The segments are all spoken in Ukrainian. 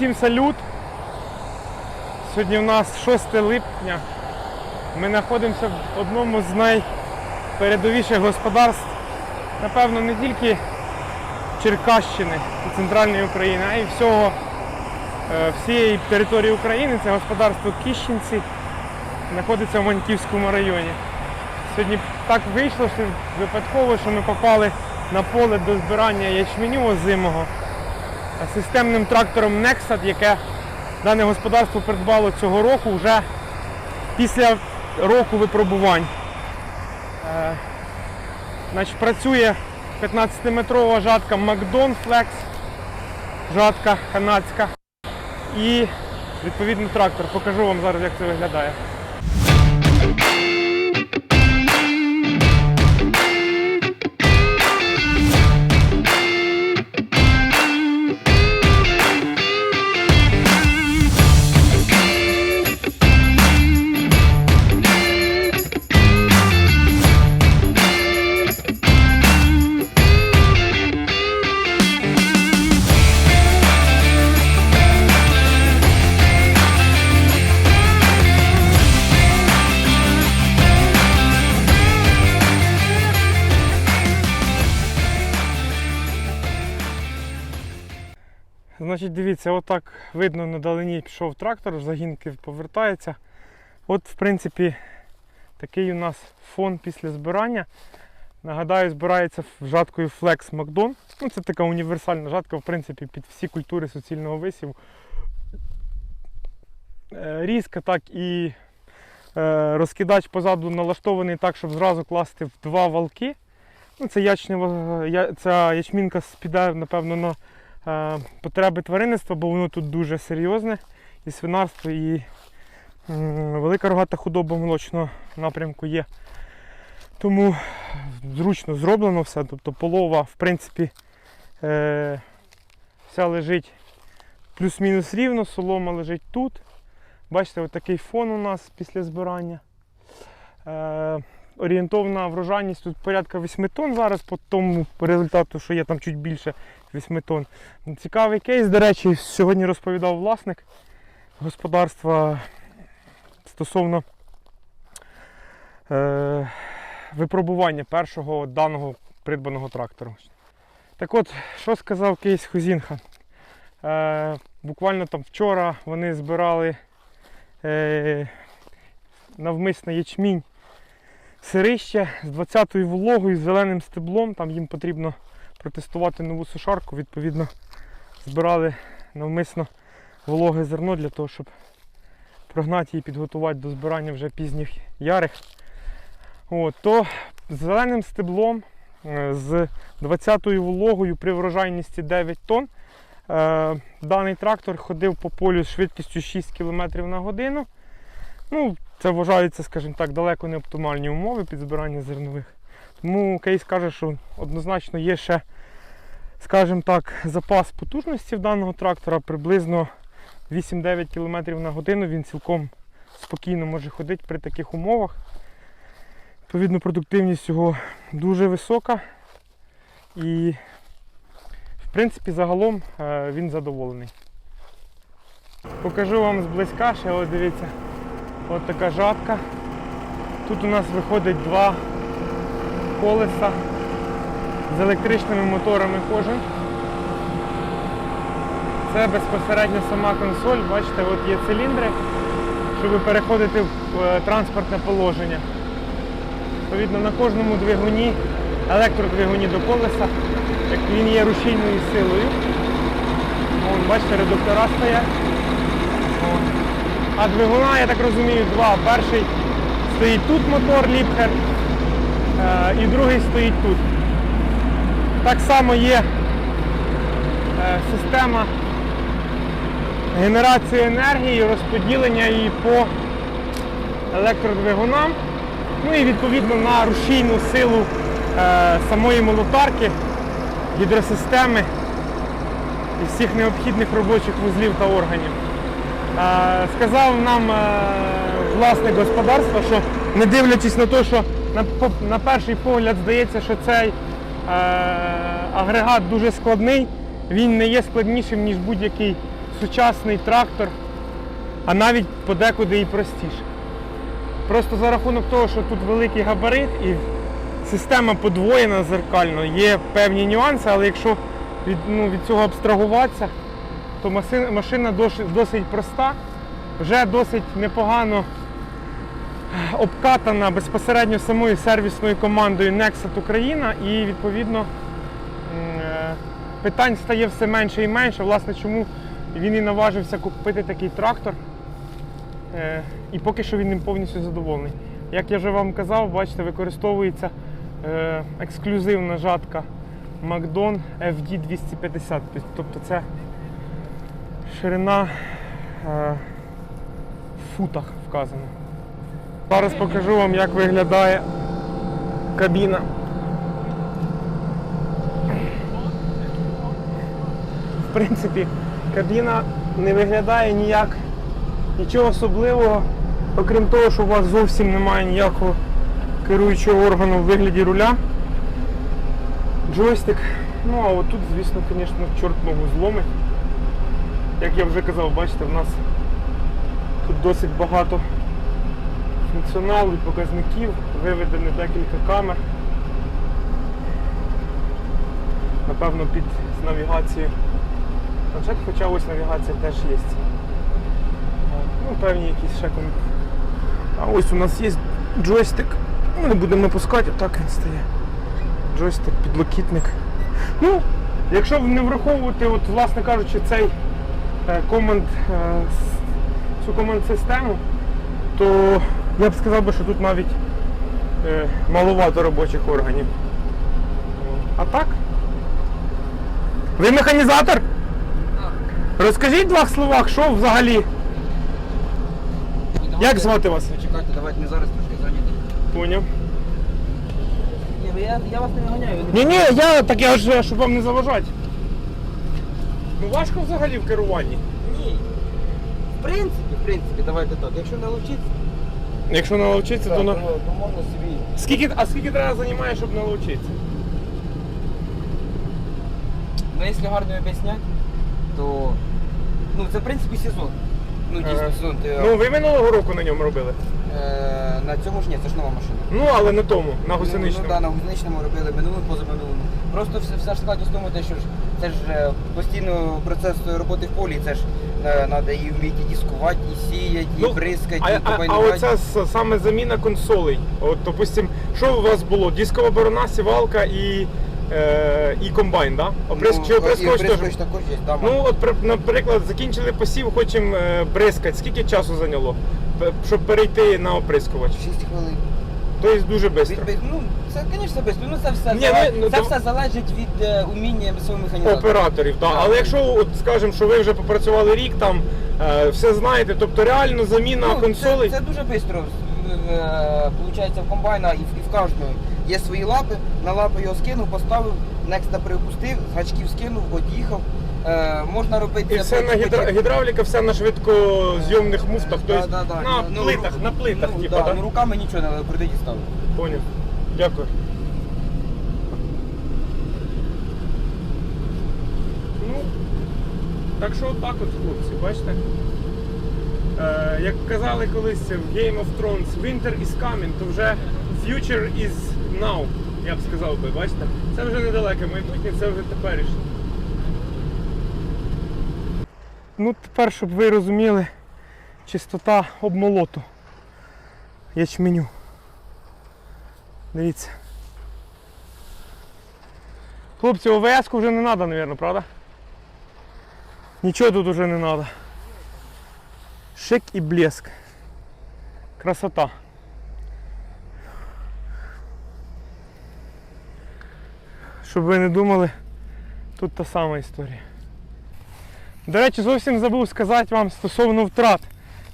Всім салют. Сьогодні у нас 6 липня. Ми знаходимося в одному з найпередовіших господарств, напевно, не тільки Черкащини і Центральної України, а й всього, е, всієї території України. Це господарство Кіщенці, знаходиться в Маньківському районі. Сьогодні так вийшло, що випадково, що ми попали на поле до збирання ячменю озимого системним трактором Nexat, яке дане господарство придбало цього року вже після року випробувань. Е, значить, працює 15-метрова жатка Macdon Flex, жатка канадська. І відповідно трактор. Покажу вам зараз, як це виглядає. Дивіться, отак видно надалині пішов трактор, загінки повертається. От, в принципі, такий у нас фон після збирання. Нагадаю, збирається жаткою Flex Macdon. Ну, це така універсальна жатка, в принципі, під всі культури суцільного висіву. Е, Різка, так і е, розкидач позаду налаштований так, щоб зразу класти в два валки. Ну, це ячнева, ця ячмінка піде, напевно, на потреби тваринництва, бо воно тут дуже серйозне. І свинарство, і велика рогата худоба молочного напрямку є. Тому зручно зроблено все. Тобто полова, в принципі, е, вся лежить плюс-мінус рівно, солома лежить тут. Бачите, отакий фон у нас після збирання. Орієнтовна врожайність тут порядка 8 тонн зараз, по тому результату, що є там чуть більше 8 тонн. Цікавий кейс, до речі, сьогодні розповідав власник господарства стосовно е, випробування першого даного придбаного трактору. Так от, що сказав кейс Хузінха? Е, буквально там вчора вони збирали е, навмисно ячмінь сирище з 20-ю вологою, з зеленим стеблом. Там їм потрібно протестувати нову сушарку. Відповідно, збирали навмисно вологе зерно для того, щоб прогнати і підготувати до збирання вже пізніх ярих. От, то з зеленим стеблом, е, з 20-ю вологою при врожайності 9 тонн. е, Даний трактор ходив по полю з швидкістю 6 км на годину. Ну, це вважається, скажімо так, далеко не оптимальні умови під збирання зернових. Тому кейс каже, що однозначно є ще, скажімо так, запас потужності в даного трактора приблизно 8-9 км на годину. Він цілком спокійно може ходити при таких умовах. Відповідно, продуктивність його дуже висока. І, в принципі, загалом е, він задоволений. Покажу вам зблизька, ще ось дивіться. Ось така жатка. Тут у нас виходить два колеса з електричними моторами кожен. Це безпосередньо сама консоль, бачите, от є циліндри, щоб переходити в е, транспортне положення. Відповідно, на кожному двигуні, електродвигуні до колеса, як він є рушійною силою. Вон, бачите, редуктора стоять. А двигуна, я так розумію, два. Перший стоїть тут мотор Ліпхер, е, і другий стоїть тут. Так само є е, система генерації енергії, розподілення її по електродвигунам. Ну і відповідно на рушійну силу е, самої молотарки, гідросистеми і всіх необхідних робочих вузлів та органів. Сказав нам е, власник господарства, що не дивлячись на те, що на, перший погляд здається, що цей е, агрегат дуже складний, він не є складнішим, ніж будь-який сучасний трактор, а навіть подекуди і простіше. Просто за рахунок того, що тут великий габарит і система подвоєна зеркально, є певні нюанси, але якщо від, ну, від цього абстрагуватися, то машина, машина досить, проста, вже досить непогано обкатана безпосередньо самою сервісною командою Nexat Україна і відповідно е, питань стає все менше і менше. Власне, чому він і наважився купити такий трактор. Е, І поки що він ним повністю задоволений. Як я вже вам казав, бачите, використовується е, ексклюзивна жатка Macdon FD 250. Тобто це ширина е, в футах вказана. Зараз покажу вам, як виглядає кабіна. В принципі, кабіна не виглядає ніяк нічого особливого, окрім того, що у вас зовсім немає ніякого керуючого органу в вигляді руля. Джойстик. Ну а отут, звісно, звісно, чорт ногу зломить. Як я вже казав, бачите, в нас тут досить багато функціоналу і показників, виведено декілька камер. Напевно, під навігацією. Планшет, хоча ось навігація теж є. Ну, певні якісь ще ком... А ось у нас є джойстик. Ну, не будемо пускати, так він стає. Джойстик, підлокітник. Ну, якщо не враховувати, от, власне кажучи, цей команд, е, цю команд-систему, то я б сказав би, що тут навіть е, маловато робочих органів. А так? Ви механізатор? Розкажіть в двох словах, що взагалі? Як звати вас? Чекайте, давайте не зараз трошки зайняти. Поняв. Ні, я, я вас не виганяю. Ні, ні, я так я ж щоб вам не заважати. Ну важко взагалі в керуванні. Ні. В принципі, в принципі, давайте так. Якщо не навчитися, Якщо наловчитися, то, то на. то можна собі. Скільки, а скільки треба займає, щоб наловчитися? Ну, якщо гарно об'ясняти, то ну це в принципі сезон. Ну, дійсно, Ага. сезон. Ти, Ну, ви минулого року на ньому робили. Е, на цьому ж ні, це ж нова машина. Ну, але на тому, на гусеничному. ну, да, на гусеничному робили минулому, позаминулому. Просто все, все ж складність в тому, те, що ж це ж е, постійно процес роботи в полі, це ж треба і вміти дискувати, і сіяти, і Ну, бризкати, А, і а, а комбайнувати. оця с- саме заміна консолей. От, допустим, що у вас було? Дискова борона, сівалка і, е, і комбайн, да? Оприс... Ну, Чи оприскувач і теж? також є, да, Ну, от, при- наприклад, закінчили посів, хочемо е, бризкати. Скільки часу зайняло, щоб перейти на оприскувач? 6 хвилин. Тобто дуже швидко. ну, це, звісно, швидко. Ну, це все, Ні, залежить, ну, ну, це то- все залежить від е, уміння свого механізатора. Операторів, так. Так. Але якщо от скажемо, що ви вже попрацювали рік, там е, все знаєте, тобто реально заміна Ну, консолей. Це, це дуже швидко. Получається, в комбайна і в, і в кожного є свої лапи, на лапи його скинув, поставив, некста припустив, з гачків скинув, од'їхав. Е, можна робити І все на гідра... гідравліка, все на швидкозйомних муфтах, тобто да, да. на Ну, плитах, на плитах, ну, типа, да, да? ну, руками нічого не треба, крутить і. Поняв. Дякую. Ну, так що отак от, хлопці, бачите? Е, як казали колись в Game of Thrones, Winter is coming, то вже future is now, я б сказав би, бачите? Це вже недалеке майбутнє, це вже теперішнє. Ну, тепер, щоб ви розуміли, чистота обмолоту ячменю. Дивіться. Хлопці, ОВС-ку вже не треба, мабуть, правда? Нічого тут вже не треба. Шик і блеск. Красота. Щоб ви не думали, тут та сама історія. До речі, зовсім забув сказати вам стосовно втрат.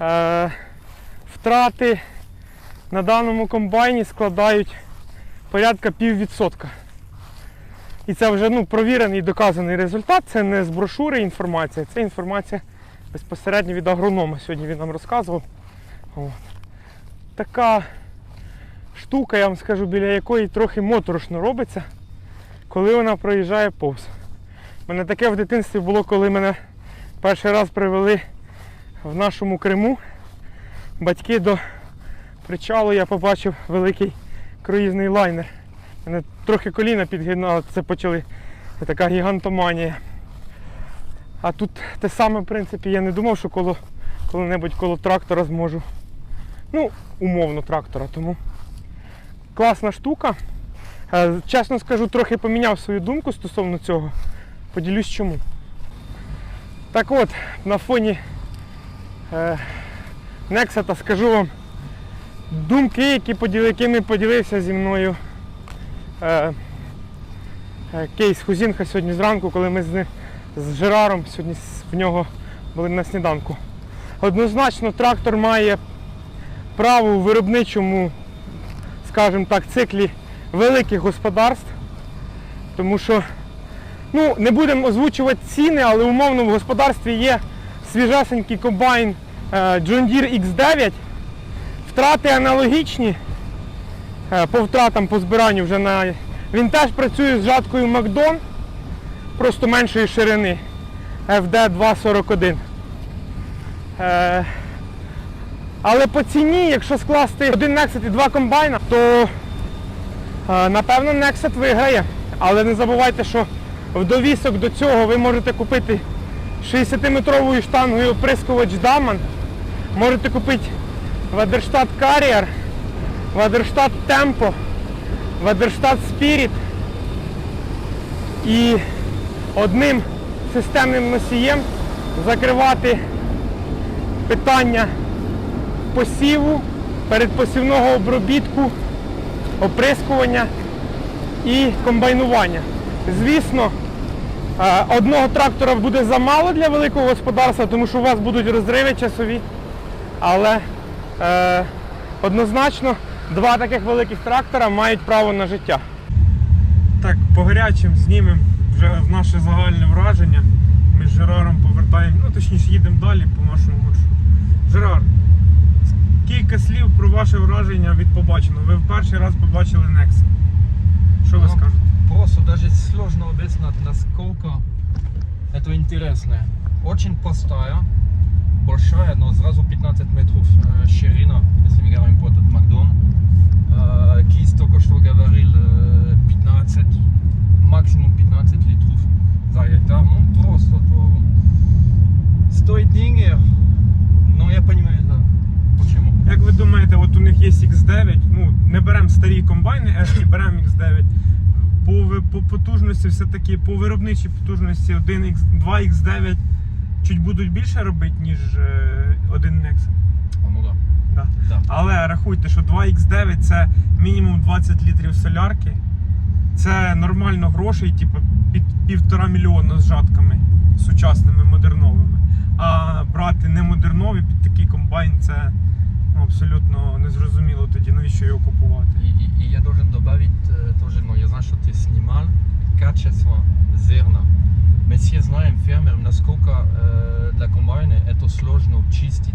Е, втрати на даному комбайні складають порядка піввідсотка. І це вже ну, провірений доказаний результат. Це не з брошури інформація, це інформація безпосередньо від агронома. Сьогодні він нам розказував. От. Така штука, я вам скажу, біля якої трохи моторошно робиться, коли вона проїжджає повз. У мене таке в дитинстві було, коли мене Перший раз привели в нашому Криму батьки до причалу, я побачив великий круїзний лайнер. Мене трохи коліна підгинало, це почали така гігантоманія. А тут те саме, в принципі, я не думав, що коло, коли-небудь коло трактора зможу. Ну, умовно трактора, тому класна штука. Е, Чесно скажу, трохи поміняв свою думку стосовно цього. Поділюсь чому. Так от, на фоні е, Нексата скажу вам думки, які поділи, якими поділився зі мною е, е, кейс Хузінха сьогодні зранку, коли ми з, з Жераром сьогодні в нього були на сніданку. Однозначно трактор має право у виробничому, скажімо так, циклі великих господарств, тому що ну, не будемо озвучувати ціни, але умовно в господарстві є свіжесенький комбайн е, John Deere X9. Втрати аналогічні е, по втратам по збиранню вже на. Він теж працює з жаткою Макдон, просто меншої ширини FD 241. Е, але по ціні, якщо скласти один Nexet і два комбайна, то напевно Nexet виграє. Але не забувайте, що в довісок до цього ви можете купити 60-метровою штангою оприскувач Daman, можете купити Вадерштат Carrier, Вадерштат Tempo, Вадерштат Spirit і одним системним носієм закривати питання посіву, передпосівного обробітку, оприскування і комбайнування. Звісно, е, одного трактора буде замало для великого господарства, тому що у вас будуть розриви часові, але е, однозначно два таких великих трактора мають право на життя. Так, по гарячим знімемо вже наше загальне враження. Ми з Жераром повертаємо, ну точніше їдемо далі по нашому маршруту. Жерар, кілька слів про ваше враження від побаченого. Ви в перший раз побачили Некс. Що ви Ну, скажете? Просто даже сложно объяснить, насколько это интересно. Очень простая, большая, но сразу 15 метров э, ширина, если мы говорим про этот Макдон. Э, Кис только что говорил э, 15, максимум 15 литров за гектар. Ну просто, то стоит деньги, но я понимаю, да, почему. Як ви думаєте, от у них є X9, ну не беремо старі комбайни, S, беремо X9. По, по потужності, все-таки по виробничій потужності 1 X, 2 X9 чуть будуть більше робити, ніж е, один Nexus. А, ну да. Да. Да. Але рахуйте, що 2X9 це мінімум 20 літрів солярки. Це нормально грошей, типу під півтора мільйона з жатками сучасними модерновими. А брати не модернові під такий комбайн це ну, абсолютно незрозуміло тоді, навіщо його купувати И, и- и я должен добавить э, тоже, но я знаю, что ты снимал качество зерна. Мы все знаем, фермер, насколько э, для комбайна это сложно чистить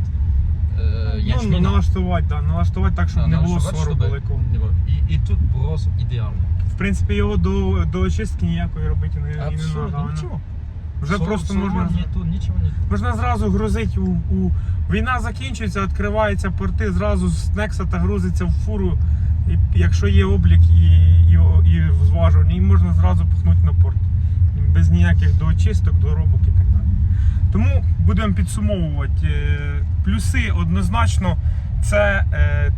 э, Ну, ячмень. налаштувати, да, налаштувати так, щоб Да, не надо було чтобы- сору чтобы великого. не было. И, и тут просто идеально. В принципі, його до, до очистки ніякої робити не, і не Абсолютно треба. ничего. Вже Сор- просто сорва можна. Нету, ничего нет. Можна зразу грузити у, у. Війна закінчується, відкриваються порти, зразу з Нексата грузиться в фуру, і, якщо є облік і, і, і зважування, можна зразу пхнути на порт. Без ніяких доочисток, доробок і так далі. Тому будемо підсумовувати. Е, Плюси однозначно це е,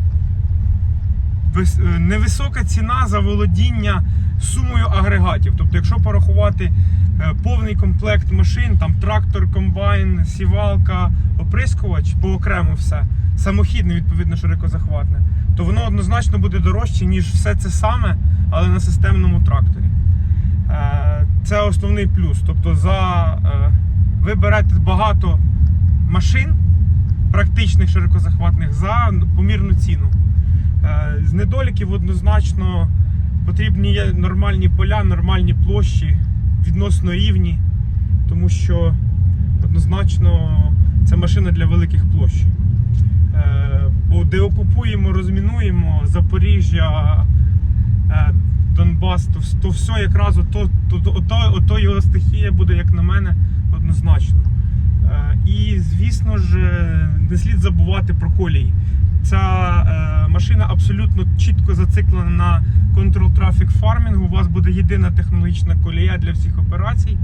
е, невисока ціна за володіння сумою агрегатів. Тобто, якщо порахувати повний комплект машин, там трактор, комбайн, сівалка, оприскувач, поокремо все, самохідне, відповідно, широкозахватне, то воно однозначно буде дорожче, ніж все це саме, але на системному тракторі. Е, Це основний плюс. Тобто, за, е, ви берете багато машин, практичних широкозахватних, за помірну ціну. Е, З недоліків однозначно потрібні нормальні поля, нормальні площі, відносно рівні, тому що однозначно це машина для великих площ. Е, Бо де окупуємо, розмінуємо Запоріжжя, е, Донбас, то, то все якраз ото, то, то, ото, ото його стихія буде, як на мене, однозначно. Е, І, звісно ж, е, не слід забувати про колії. Ця машина абсолютно чітко зациклена на Control Traffic Farming. У вас буде єдина технологічна колія для всіх операцій.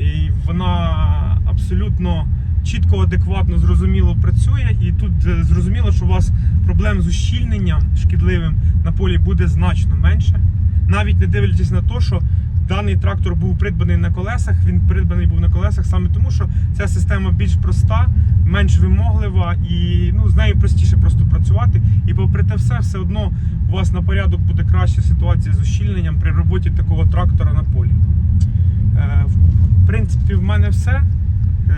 І вона абсолютно чітко, адекватно, зрозуміло працює. І тут е, зрозуміло, що у вас проблем з ущільненням шкідливим на полі буде значно менше. Навіть не дивлячись на те, що даний трактор був придбаний на колесах. Він придбаний був на колесах саме тому, що ця система більш проста, менш вимоглива і ну, з нею простіше просто працювати. І попри те все, все одно у вас на порядок буде краща ситуація з ущільненням при роботі такого трактора на полі. Е, В принципі, в мене все.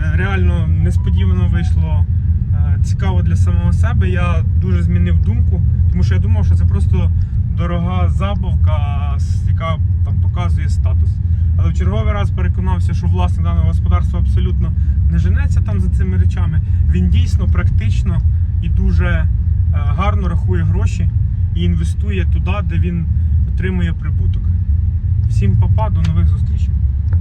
Е, Реально несподівано вийшло е, цікаво для самого себе. Я дуже змінив думку, тому що я думав, що це просто дорога забавка, яка там показує статус. Але в черговий раз переконався, що власник даного господарства абсолютно не женеться там за цими речами. Він дійсно практично і дуже е, гарно рахує гроші і інвестує туди, де він отримує прибуток. Всім папа, до нових зустрічей.